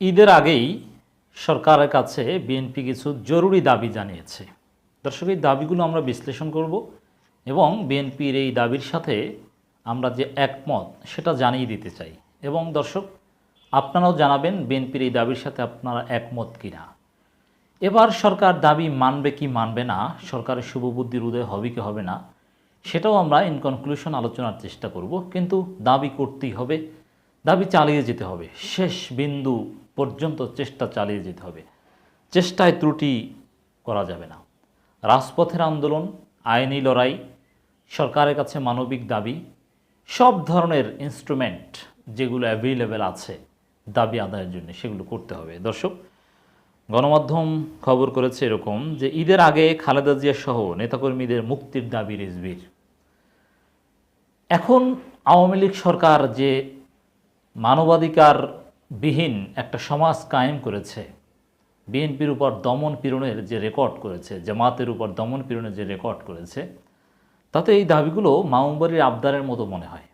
ঈদের আগেই সরকারের কাছে বিএনপি কিছু জরুরি দাবি জানিয়েছে। দর্শক, এই দাবিগুলো আমরা বিশ্লেষণ করব এবং বিএনপির এই দাবির সাথে আমরা যে একমত সেটা জানিয়ে দিতে চাই। এবং দর্শক, আপনারাও জানাবেন বিএনপির এই দাবির সাথে আপনারা একমত কিনা। এবার সরকার দাবি মানবে কি মানবে না, সরকারের শুভবুদ্ধির উদয় হবে কি হবে না, সেটাও আমরা ইন কনক্লুশন আলোচনার চেষ্টা করব। কিন্তু দাবি করতেই হবে, দাবি চালিয়ে যেতে হবে। শেষ বিন্দু পর্যন্ত চেষ্টা চালিয়ে যেতে হবে। চেষ্টায় ত্রুটি করা যাবে না। রাজপথের আন্দোলন, আইনি লড়াই, সরকারের কাছে মানবিক দাবি, সব ধরনের ইনস্ট্রুমেন্ট যেগুলো অ্যাভেলেবেল আছে দাবি আদায়ের জন্য সেগুলো করতে হবে। দর্শক, গণমাধ্যম খবর করেছে এরকম যে ঈদের আগে খালেদা জিয়া সহ নেতাকর্মীদের মুক্তির দাবি রিজভির। এখন আওয়ামী লীগ সরকার যে মানবাধিকার বিহীন একটা সমাজ কায়েম করেছে। বিএনপির উপর দমন পীড়নের যে রেকর্ড করেছে, জামাতের উপর দমন পীড়নের যে রেকর্ড করেছে, তাতে এই দাবিগুলো মামুবাড়ির আবদারের মতো মনে হয়।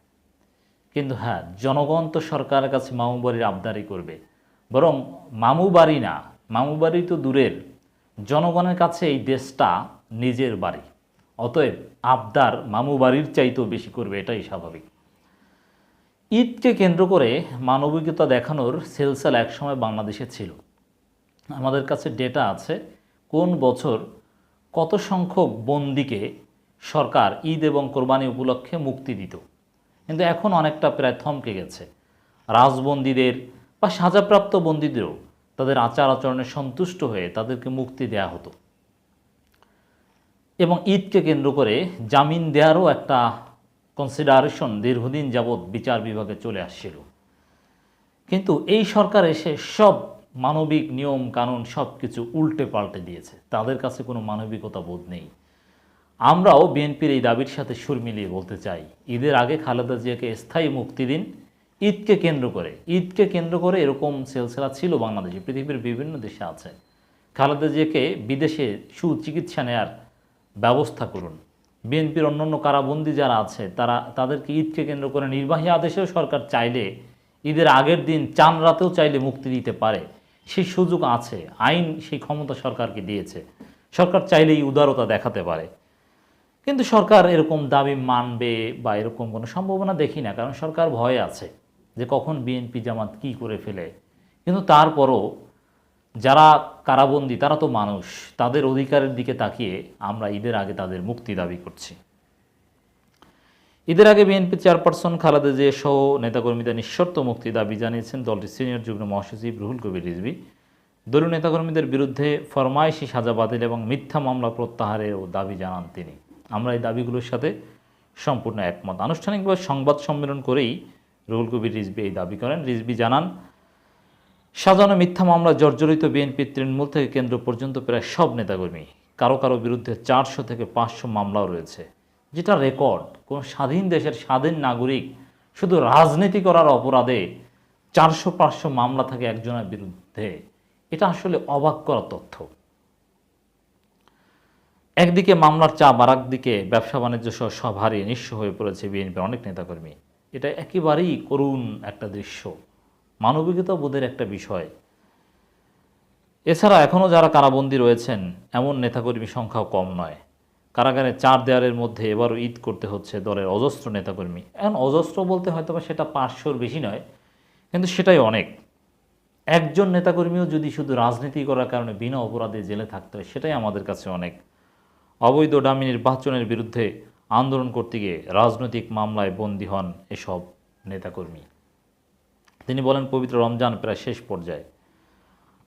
কিন্তু হ্যাঁ জনগণ তো সরকারের কাছে মামুবাড়ির আবদারই করবে। বরং মামুবাড়ি না, মামুবাড়ি তো দূরের। জনগণের কাছে এই দেশটা নিজের বাড়ি। অতএব আবদার মামুবাড়ির চাইতেও বেশি করবে, এটাই স্বাভাবিক। ঈদকে কেন্দ্র করে মানবিকতা দেখানোর সেলসাল একসময় বাংলাদেশে ছিল। আমাদের কাছে ডেটা আছে কোন বছর কত সংখ্যক বন্দিকে সরকার ঈদ এবং কোরবানি উপলক্ষে মুক্তি দিত। কিন্তু এখন অনেকটা প্রায় থমকে গেছে। রাজবন্দীদের বা সাজাপ্রাপ্ত বন্দীদেরও তাদের আচার আচরণে সন্তুষ্ট হয়ে তাদেরকে মুক্তি দেয়া হতো। এবং ঈদকে কেন্দ্র করে জামিন দেওয়ারও একটা কনসিডারেশন দীর্ঘদিন যাবৎ বিচার বিভাগে চলে আসছিল। কিন্তু এই সরকার এসে সব মানবিক নিয়ম, কানুন সব কিছু উল্টে পাল্টে দিয়েছে। তাদের কাছে কোনো মানবিকতা বোধ নেই। আমরাও বিএনপির এই দাবির সাথে সুর মিলিয়ে বলতে চাই, ঈদের আগে খালেদা জিয়াকে স্থায়ী মুক্তি দিন, ঈদকে কেন্দ্র করে। ঈদকে কেন্দ্র করে এরকম সেলসেলা ছিল বাংলাদেশে, পৃথিবীর বিভিন্ন দেশে আছে। খালেদা জিয়াকে বিদেশে সুচিকিৎসা নেয়ার ব্যবস্থা করুন। বিএনপির অন্যান্য কারাবন্দি যারা আছে, তারা তাদেরকে ঈদকে কেন্দ্র করে নির্বাহী আদেশেও সরকার চাইলে ঈদের আগের দিন চান রাতেও চাইলে মুক্তি দিতে পারে। সেই সুযোগ আছে, আইন সেই ক্ষমতা সরকারকে দিয়েছে। সরকার চাইলেই উদারতা দেখাতে পারে। কিন্তু সরকার এরকম দাবি মানবে বা এরকম কোনো সম্ভাবনা দেখি না, কারণ সরকার ভয়ে আছে যে কখন বিএনপি জামাত কি করে ফেলে। কিন্তু তারপরও যারা কারাবন্দী, তারা তো মানুষ। তাদের অধিকারের দিকে তাকিয়ে আমরা ঈদের আগে তাদের মুক্তি দাবি করছি। ঈদের আগে বিএনপি চেয়ারপারসন খালেদা জিয়া সহ নেতাকর্মীদের নিঃশর্ত মুক্তি দাবি জানিয়েছেন দলটির সিনিয়র যুগ্ম মহাসচিব রুহুল কবির রিজভি। দলীয় নেতাকর্মীদের বিরুদ্ধে ফরমায়েশি সাজা বাতিল এবং মিথ্যা মামলা প্রত্যাহারেরও দাবি জানান তিনি। আমরা এই দাবিগুলোর সাথে সম্পূর্ণ একমত। আনুষ্ঠানিকভাবে সংবাদ সম্মেলন করেই রুহুল কবির রিজভি এই দাবি করেন। রিজভি জানান সাজানো মিথ্যা মামলা জর্জরিত বিএনপির তৃণমূল থেকে কেন্দ্র পর্যন্ত প্রায় সব নেতাকর্মী। কারও কারও বিরুদ্ধে চারশো থেকে পাঁচশো মামলাও রয়েছে। যেটা রেকর্ড। কোন স্বাধীন দেশের স্বাধীন নাগরিক শুধু রাজনীতি করার অপরাধে চারশো পাঁচশো মামলা থাকে একজনের বিরুদ্ধে। এটা আসলে অবাক করা তথ্য। একদিকে মামলার চাপ আর একদিকে ব্যবসা বাণিজ্য সহ সব হারিয়ে নিঃস্ব হয়ে পড়েছে বিএনপির অনেক নেতাকর্মী। এটা একেবারেই করুণ একটা দৃশ্য। মানবিকতা বোধের একটা বিষয়। এছাড়া এখনও যারা কারাবন্দী রয়েছেন, এমন নেতাকর্মী সংখ্যাও কম নয়। কারাগারে চার দেয়ালের মধ্যে এবারও ঈদ করতে হচ্ছে দলের অজস্র নেতাকর্মী। এখন অজস্র বলতে হয়তো বা সেটা পাঁচশোর বেশি নয়, কিন্তু সেটাই অনেক। একজন নেতাকর্মীও যদি শুধু রাজনীতি করার কারণে বিনা অপরাধে জেলে থাকতে হয়, সেটাই আমাদের কাছে অনেক। অবৈধ ডামি নির্বাচনের বিরুদ্ধে আন্দোলন করতে গিয়ে রাজনৈতিক মামলায় বন্দী হন এসব নেতাকর্মী। তিনি বলেন পবিত্র রমজান প্রায় শেষ পর্যায়ে।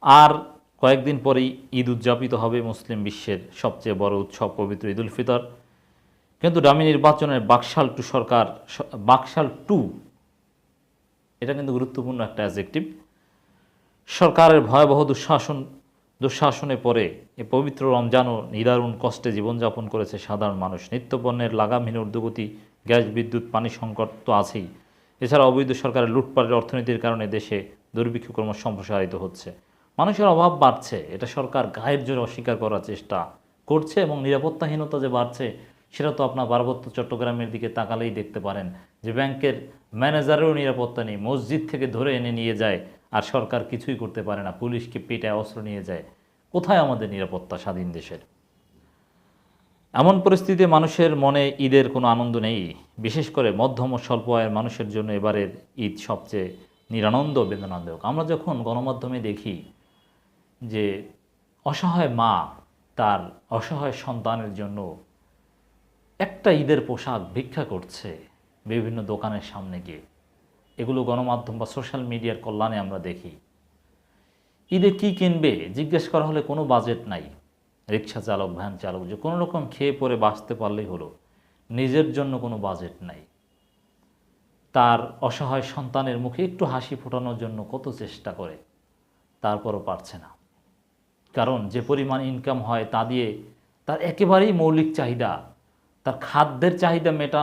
আর কয়েকদিন পরেই ঈদ উদযাপিত হবে মুসলিম বিশ্বের সবচেয়ে বড় উৎসব পবিত্র ঈদ উল ফিতর। কিন্তু ডামি নির্বাচনের বাকশাল টু সরকার বাকশাল টু, এটা কিন্তু গুরুত্বপূর্ণ একটা অ্যাজেক্টিভ সরকারের ভয়াবহ দুঃশাসন, দুঃশাসনে পরে এ পবিত্র রমজানও নিদারুণ কষ্টে জীবনযাপন করেছে সাধারণ মানুষ। নিত্যপণ্যের লাগামহীন ঊর্ধ্বগতি, গ্যাস, বিদ্যুৎ, পানি সংকট তো আছেই। এছাড়া অবৈধ সরকারের লুটপাটের অর্থনীতির কারণে দেশে দুর্ভিক্ষ ক্রমশ সম্প্রসারিত হচ্ছে। মানুষের অভাব বাড়ছে। এটা সরকার গায়ের জোরে অস্বীকার করার চেষ্টা করছে এবং নিরাপত্তাহীনতা যে বাড়ছে, সেটা তো আপনার পার্বত্য চট্টগ্রামের দিকে তাকালেই দেখতে পারেন যে ব্যাংকের ম্যানেজারেরও নিরাপত্তা নেই। মসজিদ থেকে ধরে এনে নিয়ে যায় আর সরকার কিছুই করতে পারে না। পুলিশকে পেটায় অস্ত্র নিয়ে যায়। কোথায় আমাদের নিরাপত্তা স্বাধীন দেশের? এমন পরিস্থিতিতে মানুষের মনে ঈদের কোনো আনন্দ নেই? বিশেষ করে মধ্যম ও স্বল্প আয়ের মানুষের জন্য এবারের ঈদ সবচেয়ে নিরানন্দ বেদনাদায়ক। আমরা যখন গণমাধ্যমে দেখি যে অসহায় মা তার অসহায় সন্তানের জন্য একটা ঈদের পোশাক ভিক্ষা করছে বিভিন্ন দোকানের সামনে গিয়ে, এগুলো গণমাধ্যম বা সোশ্যাল মিডিয়ার কল্যাণে আমরা দেখি। ঈদে কি কিনবে জিজ্ঞেস করা হলে কোনো বাজেট নাই। রিক্সা চালক, ভ্যান চালক, যে কোনো রকম খেয়ে পরে বাঁচতে পারলেই হলো। নিজের জন্য কোনো বাজেট নাই। তার অসহায় সন্তানের মুখে একটু হাসি ফোটানোর জন্য কত চেষ্টা করে, তারপরও পারছে না। কারণ যে পরিমাণ ইনকাম হয় তা দিয়ে তার একেবারেই মৌলিক চাহিদা, তার খাদ্যের চাহিদা মেটা,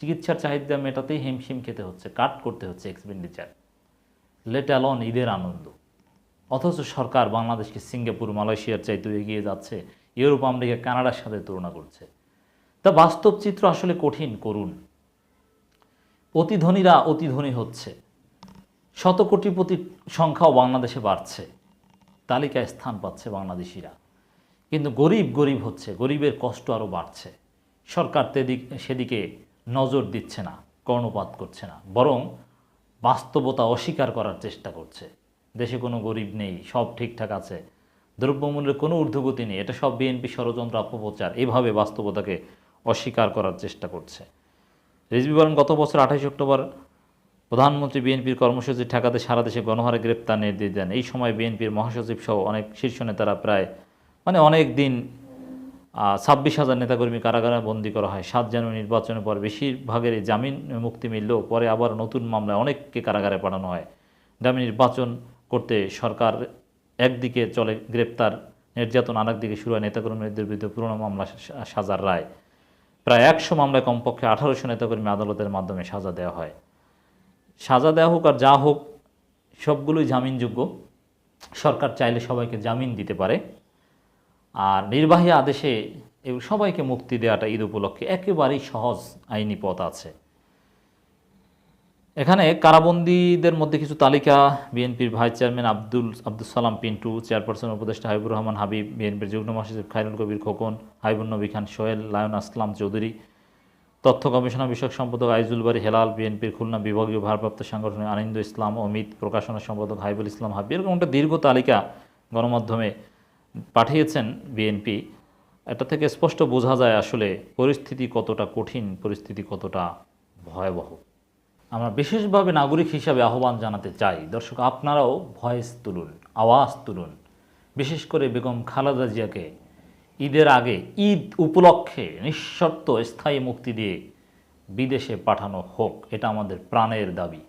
চিকিৎসার চাহিদা মেটাতেই হিমশিম খেতে হচ্ছে, কাট করতে হচ্ছে এক্সপেন্ডিচার লেট অ্যালন ঈদের আনন্দ। অথচ সরকার বাংলাদেশকে সিঙ্গাপুর, মালয়েশিয়ার চাইতে এগিয়ে যাচ্ছে, ইউরোপ, আমেরিকা, কানাডার সাথে তুলনা করছে। তা বাস্তব চিত্র আসলে কঠিন করুন অতি ধনীরা অতি ধনী হচ্ছে। শত কোটিপতির সংখ্যাও বাংলাদেশে বাড়ছে। তালিকায় স্থান পাচ্ছে বাংলাদেশিরা। কিন্তু গরিব গরিব হচ্ছে। গরিবের কষ্ট আরও বাড়ছে। সরকার তেদিক, সেদিকে নজর দিচ্ছে না, কর্ণপাত করছে না। বরং বাস্তবতা অস্বীকার করার চেষ্টা করছে। দেশে কোনো গরিব নেই, সব ঠিকঠাক আছে। দ্রব্যমূল্যের কোনো ঊর্ধ্বগতি নেই। এটা সব বিএনপি ষড়যন্ত্র, অপপ্রচার। এভাবে বাস্তবতাকে অস্বীকার করার চেষ্টা করছে। রিজভি বলেন, গত বছর আঠাশ অক্টোবর প্রধানমন্ত্রী বিএনপির কর্মসূচি ঠেকাতে সারা দেশে গণহারে গ্রেপ্তার নির্দেশ দেন। এই সময় বিএনপির মহাসচিব সহ অনেক শীর্ষ নেতারা প্রায় মানে অনেক দিন ছাব্বিশ হাজার নেতাকর্মী কারাগারে বন্দী করা হয়। সাত জানুয়ারি নির্বাচনের পর বেশিরভাগের জামিন, মুক্তি মিললেও পরে আবার নতুন মামলায় অনেককে কারাগারে পাঠানো হয়। দামি নির্বাচন করতে সরকার একদিকে চলে গ্রেপ্তার, নির্যাতন আরেকদিকে শুরু হয়, নেতাকর্মীদের বিরুদ্ধে পুরনো মামলা সাজার রায়। প্রায় একশো মামলায় কমপক্ষে আঠারোশো নেতাকর্মী আদালতের মাধ্যমে সাজা দেওয়া হয়। সাজা দেওয়া হোক আর যা হোক, সবগুলোই জামিনযোগ্য। সরকার চাইলে সবাইকে জামিন দিতে পারে। আর নির্বাহী আদেশে সবাইকে মুক্তি দেওয়াটা ঈদ উপলক্ষে একেবারেই সহজ, আইনি পথ আছে। এখানে কারাবন্দীদের মধ্যে কিছু তালিকা, বিএনপির vice chairman Abdul Abdul Salam Pintu, chairperson উপদেষ্টা হাবিবুর রহমান হাবিব, বিএনপির যুগ্ম মহাসচিব খায়রুল কবির খোকন হাইবুল নবী খান সোহেল, লায়ন আসলাম চৌধুরী, তথ্য গবেষণা বিষয়ক সম্পাদক আইজুল বাড়ি হেলাল, বিএনপির খুলনা বিভাগীয় ভারপ্রাপ্ত সাংগঠনিক আনন্দ ইসলাম, অমিত প্রকাশনা সম্পাদক হাইবুল ইসলাম হাবিব, এরকম একটা দীর্ঘ তালিকা গণমাধ্যমে পাঠিয়েছেন বিএনপি। এটা থেকে স্পষ্ট বোঝা যায় আসলে পরিস্থিতি কতটা কঠিন, পরিস্থিতি কতটা ভয়াবহ। আমরা বিশেষভাবে নাগরিক হিসাবে আহ্বান জানাতে চাই। দর্শক, আপনারাও ভয়েস তুলুন, আওয়াজ তুলুন। বিশেষ করে বেগম খালেদা জিয়াকে ঈদের আগে, ঈদ উপলক্ষে নিঃশর্ত স্থায়ী মুক্তি দিয়ে বিদেশে পাঠানো হোক, এটা আমাদের প্রাণের দাবি।